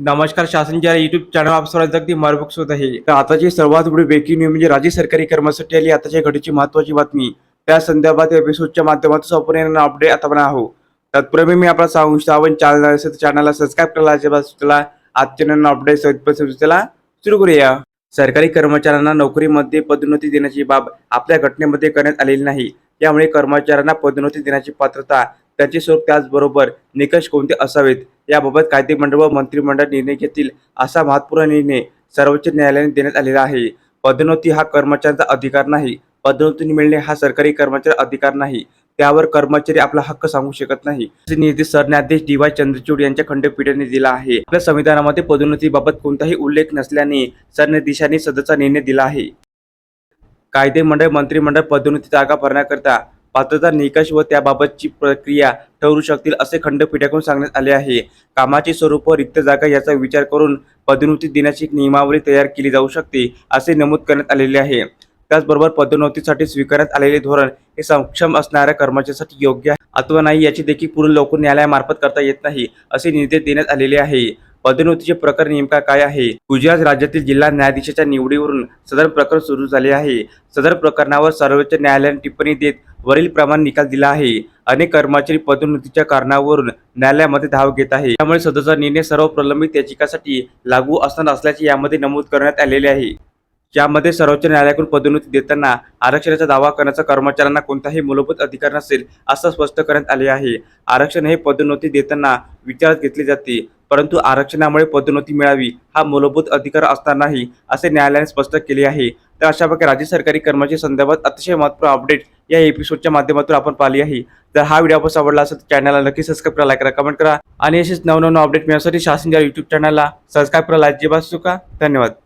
नमस्कार शासनच्या YouTube channel आप सर्वांचं अगदी मार्बुक होत आहे. तर आताची सर्वात मोठी ब्रेकिंग न्यूज म्हणजे राज्य सरकारी कर्मचारी आली आताच्या घडीची महत्वाची बातमी त्या संदर्भात एपिसोडच्या माध्यमातून संपूर्ण अपडेट आता पण आहो तत्पूर्वी मी आपला सांगू इच्छितो आपण चॅनल असेल तर चॅनलला सबस्क्राईब करायला अजिबात सुचला आजच्या नवीन अपडेट सुचला सुरू करूया. सरकारी कर्मचाऱ्यांना नोकरीमध्ये पदोन्नती देण्याची बाब आपल्या घटनेमध्ये करण्यात आलेली नाही. यामुळे कर्मचाऱ्यांना पदोन्नती देण्याची पात्रता त्याचे स्वरूप त्याचबरोबर निकष कोणते असावेत? याबाबत कायदेमंडळ व मंत्रिमंडळ निर्णय घेतील असा महत्त्वपूर्ण निर्णय सर्वोच्च न्यायालयाने देण्यात आलेला आहे. पदोन्नती हा कर्मचाऱ्यांचा अधिकार नाही. पदोन्नती मिळणे हा सरकारी कर्मचारी अधिकार नाही. त्यावर कर्मचारी आपला हक्क सांगू शकत नाही. असे निर्देश सरन्यायाधीश डी वाय चंद्रचूड यांच्या खंडपीठाने दिला आहे. आपल्या संविधानामध्ये पदोन्नतीबाबत कोणताही उल्लेख नसल्याने सरन्यायाधीशांनी सदरचा निर्णय दिला आहे. कायदे मंडळ मंत्रिमंडळ पदोन्नती जागा भरण्याकरता पात्रता निकष व त्याबाबतची प्रक्रिया ठरू शकतील असे खंडपीठाकडून सांगण्यात आले आहे. कामाचे स्वरूप व रिक्त जागा याचा विचार करून पदोन्नती देण्याची नियमावली तयार केली जाऊ शकते असे नमूद करण्यात आलेले आहे. त्याचबरोबर पदोन्नतीसाठी स्वीकारण्यात आलेले धोरण हे सक्षम असणाऱ्या कर्मचाऱ्यांसाठी योग्य अथवा नाही याची देखील पूर्ण लवकर न्यायालयामार्फत करता येत नाही असे निर्देश देण्यात आलेले आहे. पदोन्नतीचे प्रकार नेमका काय आहे? गुजरात राज्यातील जिल्हा न्यायाधीशाच्या निवडीवरून सदर प्रकरण सुरू झाले आहे. सदर प्रकरणावर सर्वोच्च न्यायालयाने टिप्पणी देत वरील प्रमाण निकाल दिला आहे. अनेक कर्मचारी पदोन्नतीच्या कारणावरून न्यायालयामध्ये धाव घेत आहे. त्यामुळे सदरचा निर्णय सर्व प्रलंबित याचिकासाठी लागू असणार असल्याचे यामध्ये नमूद करण्यात आलेले आहे. यामध्ये सर्वोच्च न्यायालयाकडून पदोन्नती देताना आरक्षणाचा दावा करण्याचा कर्मचाऱ्यांना कोणताही मूलभूत अधिकार नसेल असं स्पष्ट करण्यात आले आहे. आरक्षण हे पदोन्नती देताना विचारात घेतले जाते परंतु आरक्षणामुळे पदोन्नती मिळावी हा मूलभूत अधिकार असतानाही असे न्यायालयाने स्पष्ट केले आहे. तर अशा प्रकारे राज्य सरकारी कर्मचारी संदर्भात अतिशय महत्त्वपूर्ण अपडेट या एपिसोडच्या माध्यमातून आपण पाहिली आहे. जर हा व्हिडिओ आपण आवडला असेल तर चॅनलला नक्की सबस्क्राईब करा लाईक करा कमेंट करा. आणि असेच नवनवीन अपडेट मिळण्यासाठी शासनच्या युट्यूब चॅनलला सबस्क्राईब करा लाईक चुका धन्यवाद.